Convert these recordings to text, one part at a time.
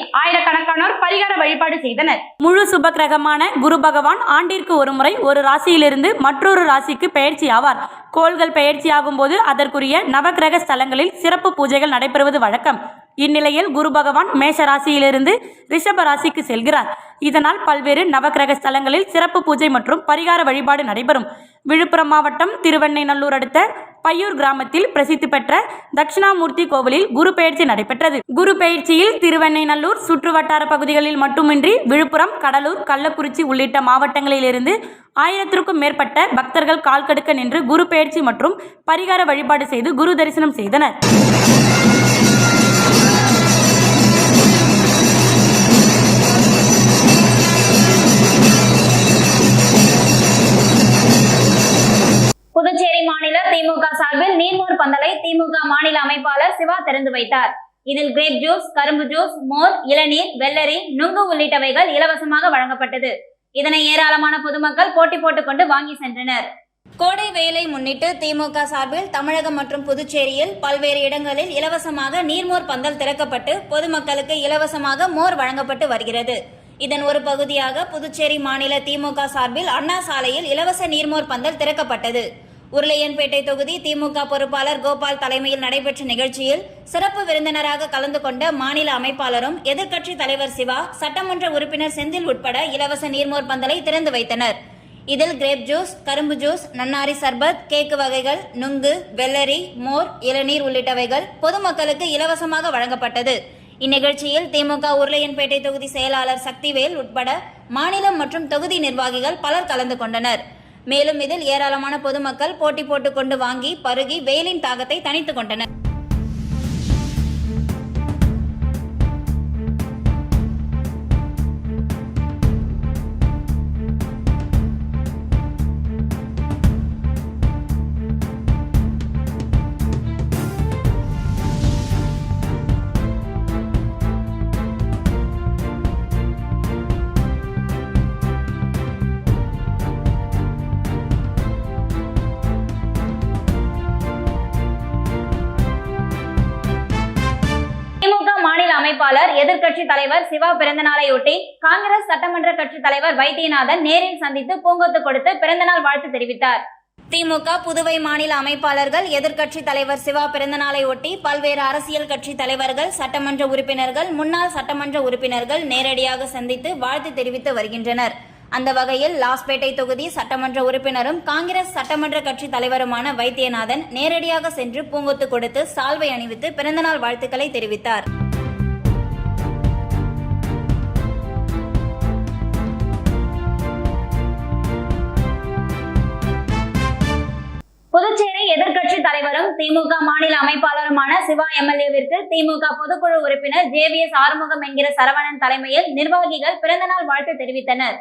ஆயிரக்கணக்கானோர் பரிகார வழிபாடு செய்தனர். முழு சுபக்கிரகமான குரு பகவான் ஆண்டிற்கு ஒருமுறை ஒரு ராசியிலிருந்து மற்றொரு ராசிக்கு பெயர்ச்சி ஆவார் கோள்கள் பெயர்ச்சியாகும் போது அதற்குரிய நவக்கிரக ஸ்தலங்களில் சிறப்பு பூஜைகள் நடைபெறுவது வழக்கம். இந்நிலையில் குரு பகவான் மேஷ ராசியிலிருந்து ரிஷப ராசிக்கு செல்கிறார். இதனால் பல்வேறு நவக்கிரக ஸ்தலங்களில் சிறப்பு பூஜை மற்றும் பரிகார வழிபாடு நடைபெறும். விழுப்புரம் மாவட்டம் திருவெண்ணைநல்லூர் அடுத்த பையூர் கிராமத்தில் பிரசித்தி பெற்ற தட்சிணாமூர்த்தி கோவிலில் குரு பயிற்சி நடைபெற்றது. குரு பெயர்ச்சியில் திருவெண்ணைநல்லூர் சுற்றுவட்டார பகுதிகளில் மட்டுமின்றி விழுப்புரம் கடலூர் கள்ளக்குறிச்சி உள்ளிட்ட மாவட்டங்களிலிருந்து ஆயிரத்திற்கும் மேற்பட்ட பக்தர்கள் கால் கடுக்க நின்று குரு பயிற்சி மற்றும் பரிகார வழிபாடு செய்து குரு தரிசனம் செய்தனர். சிவா திறந்து வைத்தார். இதில் கிரேப் ஜூஸ் கரும்பு ஜூஸ் மோர் இளநீர் வெள்ளரி நுங்கு உள்ளிட்டவைகள் இலவசமாக வழங்கப்பட்டது. இதனை ஏராளமான பொதுமக்கள் போட்டி போட்டுக்கொண்டு வாங்கி சென்றனர். கோடை வெயிலை முன்னிட்டு திமுக சார்பில் தமிழகம் மற்றும் புதுச்சேரியில் பல்வேறு இடங்களில் இலவசமாக நீர்மோர் பந்தல் திறக்கப்பட்டு பொதுமக்களுக்கு இலவசமாக மோர் வழங்கப்பட்டு வருகிறது. இதன் ஒரு பகுதியாக புதுச்சேரி மாநில திமுக சார்பில் அண்ணா சாலையில் இலவச நீர்மோர் பந்தல் திறக்கப்பட்டது. உருளையன்பேட்டை தொகுதி திமுக பொறுப்பாளர் கோபால் தலைமையில் நடைபெற்ற நிகழ்ச்சியில் சிறப்பு விருந்தினராக கலந்து கொண்ட மாநில அமைப்பாளரும் எதிர்க்கட்சி தலைவர் சிவா சட்டமன்ற உறுப்பினர் செந்தில் உட்பட இலவச நீர்மோர் பந்தலை திறந்து வைத்தனர். இதில் கிரேப் ஜூஸ் கரும்பு ஜூஸ் நன்னாரி சர்பத் கேக்கு வகைகள் நுங்கு வெள்ளரி மோர் இளநீர் உள்ளிட்டவைகள் பொதுமக்களுக்கு இலவசமாக வழங்கப்பட்டது. இந்நிகழ்ச்சியில் திமுக உருளையன்பேட்டை தொகுதி செயலாளர் சக்திவேல் உட்பட மாநிலம் மற்றும் தொகுதி நிர்வாகிகள் பலர் கலந்து கொண்டனர். மேலும் இதில் ஏராளமான பொதுமக்கள் போட்டி போட்டுக்கொண்டு வாங்கி பருகி வெயிலின் தாகத்தை தணித்துக் கொண்டனர். வேட்பாளர் அமைப்பாளர் எதிர்க்கட்சி தலைவர் சிவா பிறந்தநாளையொட்டி காங்கிரஸ் சட்டமன்ற கட்சி தலைவர் வைத்தியநாதன் நேரில் சந்தித்து பூங்கொத்து கொடுத்து பிறந்தநாள் வாழ்த்து தெரிவித்தார். திமுக புதுவை மாநில அமைப்பாளர்கள் எதிர்க்கட்சி தலைவர் சிவா பிறந்தநாளை ஒட்டி பல்வேறு அரசியல் கட்சி தலைவர்கள் சட்டமன்ற உறுப்பினர்கள் முன்னாள் சட்டமன்ற உறுப்பினர்கள் நேரடியாக சந்தித்து வாழ்த்து தெரிவித்து வருகின்றனர். அந்த வகையில் லாஸ்பேட்டை தொகுதி சட்டமன்ற உறுப்பினரும் காங்கிரஸ் சட்டமன்ற கட்சி தலைவருமான வைத்தியநாதன் நேரடியாக சென்று பூங்கொத்து கொடுத்து சால்வை அணிவித்து பிறந்தநாள் வாழ்த்துக்களை தெரிவித்தார். திமுக மாநில அமைப்பாளருமான சிவா எம்எல்ஏவிற்கு திமுக பொதுக்குழு உறுப்பினர் ஜேவிஎஸ் ஆறுமுகம் என்கிற சரவணன் தலைமையில் நிர்வாகிகள் பிறந்தநாள் வாழ்த்து தெரிவித்தனர்.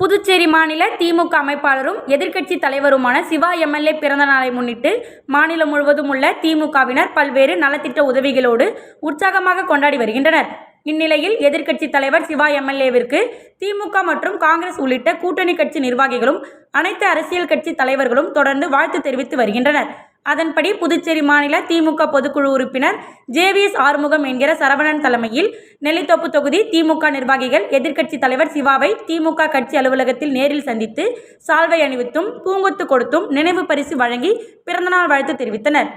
புதுச்சேரி மாநில திமுக அமைப்பாளரும் எதிர்க்கட்சி தலைவருமான சிவா எம்எல்ஏ பிறந்த நாளை முன்னிட்டு மாநிலம் முழுவதும் உள்ள திமுகவினர் பல்வேறு நலத்திட்ட உதவிகளோடு உற்சாகமாக கொண்டாடி வருகின்றனர். இந்நிலையில் எதிர்க்கட்சி தலைவர் சிவா எம்எல்ஏவிற்கு திமுக மற்றும் காங்கிரஸ் உள்ளிட்ட கூட்டணி கட்சி நிர்வாகிகளும் அனைத்து அரசியல் கட்சி தலைவர்களும் தொடர்ந்து வாழ்த்து தெரிவித்து வருகின்றனர். அதன்படி புதுச்சேரி மாநில திமுக பொதுக்குழு உறுப்பினர் ஜேவிஎஸ் ஆறுமுகம் என்கிற சரவணன் தலைமையில் நெல்லித்தோப்பு தொகுதி திமுக நிர்வாகிகள் எதிர்க்கட்சி தலைவர் சிவாவை திமுக கட்சி அலுவலகத்தில் நேரில் சந்தித்து சால்வை அணிவித்தும் பூங்கொத்து கொடுத்தும் நினைவு பரிசு வழங்கி பிறந்தநாள் வாழ்த்து தெரிவித்தனர்.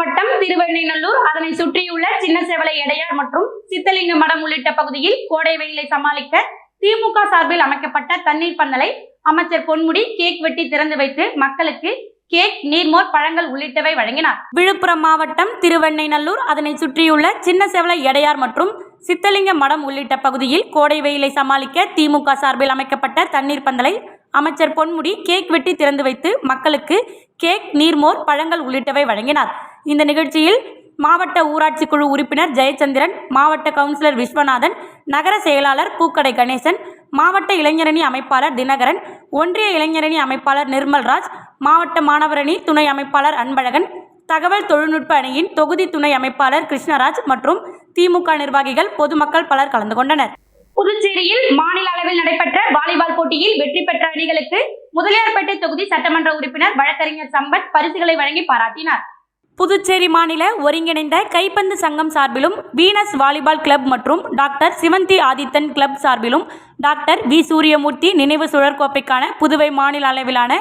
மாவட்டம் திருவெண்ணைநல்லூர் அதனை சுற்றியுள்ள சின்ன சேவலை எடையார் மற்றும் சித்தலிங்க மடம் உள்ளிட்ட பகுதியில் கோடை வெயிலை சமாளிக்க திமுக சார்பில் அமைக்கப்பட்ட தண்ணீர் பந்தலை அமைச்சர் பொன்முடி கேக் வெட்டி திறந்து வைத்து மக்களுக்கு கேக் நீர்மோர் பழங்கள் உள்ளிட்டவை வழங்கினார். விழுப்புரம் மாவட்டம் திருவெண்ணைநல்லூர் அதனை சுற்றியுள்ள சின்ன செவலை எடையார் மற்றும் சித்தலிங்க மடம் உள்ளிட்ட பகுதியில் கோடை வெயிலை சமாளிக்க திமுக சார்பில் அமைக்கப்பட்ட தண்ணீர் பந்தலை அமைச்சர் பொன்முடி கேக் வெட்டி திறந்து வைத்து மக்களுக்கு கேக் நீர்மோர் பழங்கள் உள்ளிட்டவை வழங்கினார். இந்த நிகழ்ச்சியில் மாவட்ட ஊராட்சி குழு உறுப்பினர் ஜெயச்சந்திரன் மாவட்ட கவுன்சிலர் விஸ்வநாதன் நகர செயலாளர் பூக்கடை கணேசன் மாவட்ட இளைஞரணி அமைப்பாளர் தினகரன் ஒன்றிய இளைஞரணி அமைப்பாளர் நிர்மல்ராஜ் மாவட்ட மாணவரணி துணை அமைப்பாளர் அன்பழகன் தகவல் தொழில்நுட்ப அணியின் தொகுதி துணை அமைப்பாளர் கிருஷ்ணராஜ் மற்றும் திமுக நிர்வாகிகள் பொதுமக்கள் பலர் கலந்து கொண்டனர். புதுச்சேரியில் மாநில அளவில் நடைபெற்ற வாலிபால் போட்டியில் வெற்றி பெற்ற அணிகளுக்கு முதலியார்பேட்டை தொகுதி சட்டமன்ற உறுப்பினர் வழக்கறிஞர் சம்பத் பரிசுகளை வழங்கி பாராட்டினார். புதுச்சேரி மாநில ஒருங்கிணைந்த கைப்பந்து சங்கம் சார்பிலும் வீனஸ் வாலிபால் கிளப் மற்றும் டாக்டர் சிவந்தி ஆதித்தன் கிளப் சார்பிலும் டாக்டர் வி சூரியமூர்த்தி நினைவு சுழற்கோப்பைக்கான புதுவை மாநில அளவிலான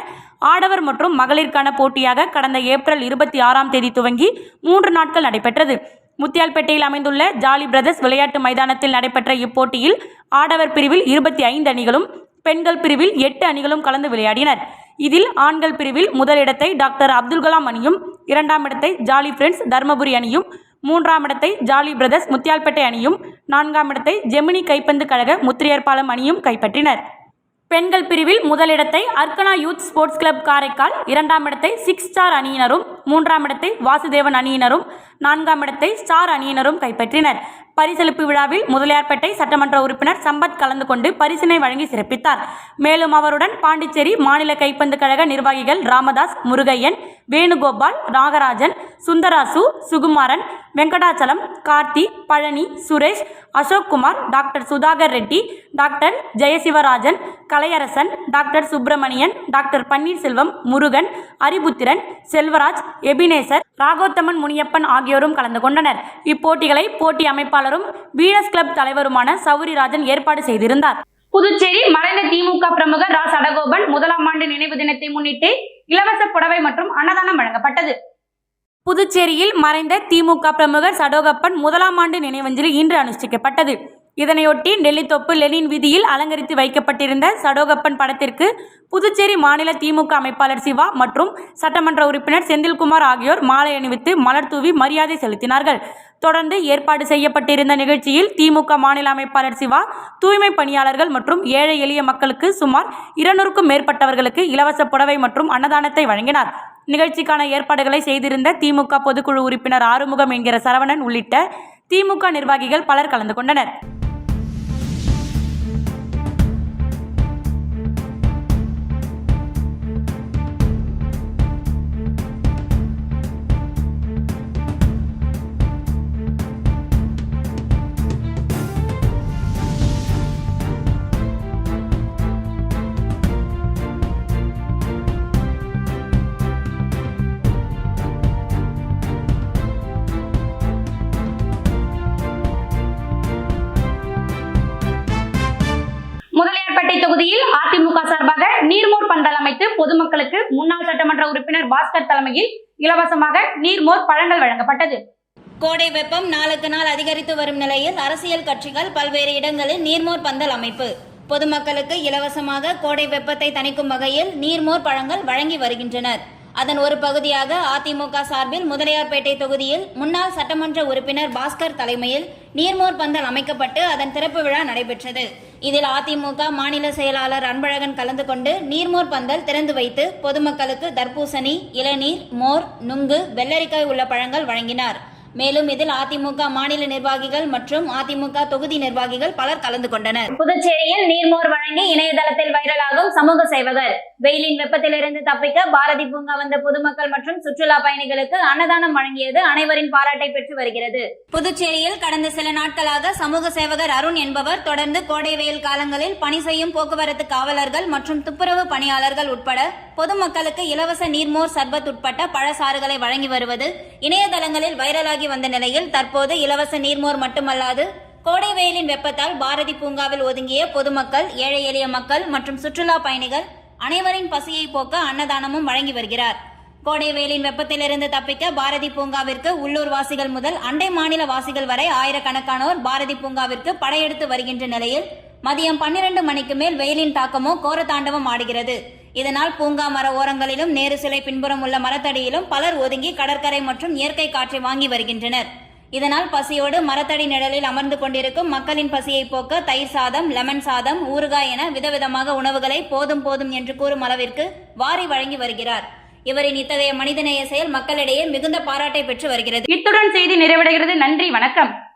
ஆடவர் மற்றும் மகளிருக்கான போட்டியாக கடந்த ஏப்ரல் இருபத்தி ஆறாம் தேதி துவங்கி மூன்று நாட்கள் நடைபெற்றது. முத்தியால்பேட்டையில் அமைந்துள்ள ஜாலி பிரதர்ஸ் விளையாட்டு மைதானத்தில் நடைபெற்ற இப்போட்டியில் ஆடவர் பிரிவில் இருபத்தி ஐந்து அணிகளும் பெண்கள் பிரிவில் எட்டு அணிகளும் கலந்து விளையாடினர். இதில் ஆண்கள் பிரிவில் முதலிடத்தை டாக்டர் அப்துல் கலாம் அணியும் இரண்டாம் இடத்தை ஜாலி ஃப்ரெண்ட்ஸ் தர்மபுரி அணியும் மூன்றாம் இடத்தை ஜாலி பிரதர்ஸ் முத்தியால்பேட்டை அணியும் நான்காம் இடத்தை ஜெமினி கைப்பந்து கழக முத்திரையர்பாலம் அணியும் கைப்பற்றினர். பெண்கள் பிரிவில் முதலிடத்தை Arkana youth sports club Karaikal இரண்டாம் இடத்தை சிக்ஸ் ஸ்டார் அணியினரும் மூன்றாம் இடத்தை வாசுதேவன் அணியினரும் நான்காம் இடத்தை ஸ்டார் அணியினரும் கைப்பற்றினர். பரிசளிப்பு விழாவில் முதலியார்பேட்டை சட்டமன்ற உறுப்பினர் சம்பத் கலந்து கொண்டு பரிசினை வழங்கி சிறப்பித்தார். மேலும் அவருடன் பாண்டிச்சேரி மாநில கைப்பந்து கழக நிர்வாகிகள் Ramadas Murugaiyan Venugopal Nagarajan Sundarasu Sukumaran Venkatachalam Karthi Palani Suresh Ashokkumar doctor Sudhakar Reddy doctor Jayasivarajan Kalaiyarasan doctor Subramanian doctor Panneerselvam Murugan Ariputhiran Selvaraj Ebenezer Ragothaman Muniyappan ஆகியோரும் கலந்து கொண்டனர். இப்போட்டிகளை போட்டி அமைப்பாளர் அமைப்பாளரும் வீனஸ் கிளப் தலைவருமான சௌரிராஜன் ஏற்பாடு செய்திருந்தார். புதுச்சேரி மறைந்த திமுக பிரமுகர் ரா. சடகோபன் முதலாம் ஆண்டு நினைவு தினத்தை முன்னிட்டு இலவச புடவை மற்றும் அன்னதானம் வழங்கப்பட்டது. புதுச்சேரியில் மறைந்த திமுக பிரமுகர் சடோகப்பன் முதலாம் ஆண்டு நினைவஞ்சலி இன்று அனுஷ்டிக்கப்பட்டது. இதனையொட்டி நெல்லித்தோப்பு லெனின் வீதியில் அலங்கரித்து வைக்கப்பட்டிருந்த சடோகப்பன் படத்திற்கு புதுச்சேரி மாநில திமுக அமைப்பாளர் சிவா மற்றும் சட்டமன்ற உறுப்பினர் செந்தில்குமார் ஆகியோர் மாலை அணிவித்து மலர் தூவி மரியாதை செலுத்தினார்கள். தொடர்ந்து ஏற்பாடு செய்யப்பட்டிருந்த நிகழ்ச்சியில் திமுக மாநில அமைப்பாளர் சிவா தூய்மை பணியாளர்கள் மற்றும் ஏழை எளிய மக்களுக்கு சுமார் இருநூறுக்கும் மேற்பட்டவர்களுக்கு இலவச புடவை மற்றும் அன்னதானத்தை வழங்கினார். நிகழ்ச்சிக்கான ஏற்பாடுகளை செய்திருந்த திமுக பொதுக்குழு உறுப்பினர் ஆறுமுகம் என்கிற சரவணன் உள்ளிட்ட திமுக நிர்வாகிகள் பலர் கலந்து கொண்டனர். முதலியார்பேட்டை தொகுதியில் அதிமுக சார்பாக நீர்மோர் பந்தல் அமைத்து பொதுமக்களுக்கு முன்னாள் சட்டமன்ற உறுப்பினர் பாஸ்கர் தலைமையில் இலவசமாக நீர்மோர் பழங்கள் வழங்கப்பட்டது. கோடை வெப்பம் நாளுக்கு நாள் அதிகரித்து வரும் நிலையில் அரசியல் கட்சிகள் பல்வேறு இடங்களில் நீர்மோர் பந்தல் அமைப்பு. பொதுமக்களுக்கு இலவசமாக கோடை வெப்பத்தை தணிக்கும் வகையில் நீர்மோர் பழங்கள் வழங்கி வருகின்றனர். அதன் ஒரு பகுதியாக அதிமுக சார்பில் முதலியார்பேட்டை தொகுதியில் முன்னாள் சட்டமன்ற உறுப்பினர் பாஸ்கர் தலைமையில் நீர்மோர் பந்தல் அமைக்கப்பட்டு அதன் திறப்பு விழா நடைபெற்றது. இதில் அதிமுக மாநில செயலாளர் அன்பழகன் கலந்து கொண்டு நீர்மோர் பந்தல் திறந்து வைத்து பொதுமக்களுக்கு தர்பூசணி இளநீர் மோர் நுங்கு வெள்ளரிக்காய் உள்ள பழங்கள் வழங்கினார். மேலும் இதில் அதிமுக மாநில நிர்வாகிகள் மற்றும் அதிமுக தொகுதி நிர்வாகிகள் பலர் கலந்து கொண்டனர். புதுச்சேரியில் நீர்மோர் வழங்கி இணையதளத்தில் வைரலாகும் சமூக சேவகர். வெயிலின் வெப்பத்திலிருந்து தப்பிக்க பாரதி பூங்கா வந்த பொதுமக்கள் மற்றும் சுற்றுலா பயணிகளுக்கு அன்னதானம் வழங்கியது அனைவரின் பாராட்டை பெற்று வருகிறது. புதுச்சேரியில் கடந்த சில நாட்களாக சமூக சேவகர் அருண் என்பவர் தொடர்ந்து கோடை வெயில் காலங்களில் பணி செய்யும் போக்குவரத்து காவலர்கள் மற்றும் துப்புரவு பணியாளர்கள் உட்பட பொதுமக்களுக்கு இலவச நீர்மோர் சர்பத் உட்பட்ட பழசாறுகளை வழங்கி வருவது இணையதளங்களில் வைரலாகி வந்த நிலையில் தற்போது இலவச நீர்மோர் மட்டுமல்லாது கோடை வெயிலின் வெப்பத்தால் பாரதி பூங்காவில் ஒதுங்கிய பொதுமக்கள் ஏழை எளிய மக்கள் மற்றும் சுற்றுலா பயணிகள் அனைவரின் பசியை போக்க அன்னதானமும் வழங்கி வருகிறார். கோடை வெயிலின் வெப்பத்திலிருந்து தப்பிக்க பாரதி பூங்காவிற்கு உள்ளூர் வாசிகள் முதல் அண்டை மாநில வாசிகள் வரை ஆயிரக்கணக்கானோர் பாரதி பூங்காவிற்கு படையெடுத்து வருகின்ற நிலையில் மதியம் பன்னிரண்டு மணிக்கு மேல் வெயிலின் தாக்கமோ கோரதாண்டவம் ஆடுகிறது. இதனால் பூங்கா மர ஓரங்களிலும் நேரு சிலை பின்புறம் உள்ள மரத்தடியிலும் பலர் ஒதுங்கி கடற்கரை மற்றும் இயற்கை காற்றை வாங்கி வருகின்றனர். இதனால் பசியோடு மரத்தடி நிழலில் அமர்ந்து கொண்டிருக்கும் மக்களின் பசியை போக்க தயிர் சாதம் லெமன் சாதம் ஊறுகாய் என விதவிதமாக உணவுகளை போதும் போதும் என்று கூறும் அளவிற்கு வாரி வழங்கி வருகிறார். இவரின் இத்தகைய மனிதநேய செயல் மக்களிடையே மிகுந்த பாராட்டை பெற்று வருகிறது. இத்துடன் செய்தி நிறைவடைகிறது. நன்றி. வணக்கம்.